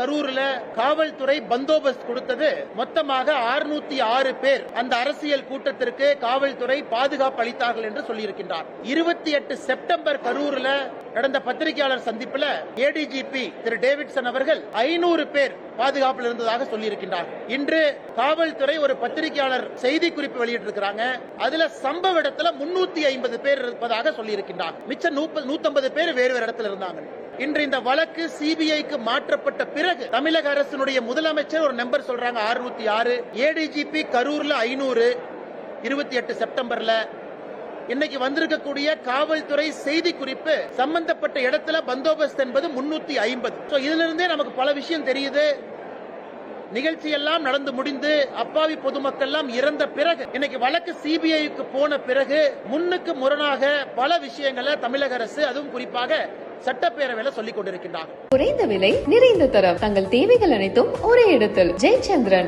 கரூர்ல காவல்துறை பந்தோபஸ்த் கொடுத்தது. மொத்தமாக 606 ஆறு பேர் அந்த அரசியல் கூட்டத்திற்கு காவல்துறை பாதுகாப்பு அளித்தார்கள் என்று சொல்லியிருக்கின்றார். இருபத்தி எட்டு செப்டம்பர் கரூர்ல நடந்த பத்திரிகையாளர் சந்திப்புல ஏடிஜிபி திரு டேவிட்சன் அவர்கள் ஐநூறு பேர் பாதுகாப்பில் இருந்ததாக சொல்லியிருக்கின்றார். இன்று காவல்துறை ஒரு பத்திரிகையாளர் செய்தி குறிப்பு வெளியிட்டிருக்கிறாங்க. அதுல சம்பவ இடத்துல முன்னூத்தி ஐம்பது பேர் இருப்பதாக சொல்லியிருக்கின்றார். மிச்சம் நூத்தம்பது பேர் வேறு வேறு இடத்துல இருந்தாங்க. இன்று இந்த வழக்கு சிபிஐக்கு மாற்றப்பட்ட பிறகு தமிழக அரசினுடைய முதலமைச்சர் ஒரு நம்பர் சொல்றாங்க 606 ஆறு ஏடிஜிபி கரூர்ல ஐநூறு இருபத்தி எட்டு செப்டம்பர்ல. இன்னைக்கு வந்திருக்கக்கூடிய காவல்துறை செய்தி குறிப்பு சம்பந்தப்பட்ட இடத்துல பந்தோபஸ்த் என்பது முன்னூத்தி ஐம்பது. இதுல இருந்தே நமக்கு பல விஷயம் தெரியுது. நிகழ்ச்சி எல்லாம் நடந்து முடிந்து அப்பாவி பொதுமக்கள் எல்லாம் இறந்த பிறகு இன்னைக்கு வழக்கு சிபிஐக்கு போன பிறகு முன்னுக்கு முரணாக பல விஷயங்களை தமிழக அரசு அதுவும் குறிப்பாக சட்டப்பேரவையில சொல்லிக் கொண்டிருக்கின்றார் குறைந்த விலை நிறைந்த தரம். தங்கள் தேவைகள் அனைத்தும் ஒரே இடத்தில். ஜெயச்சந்திரன்.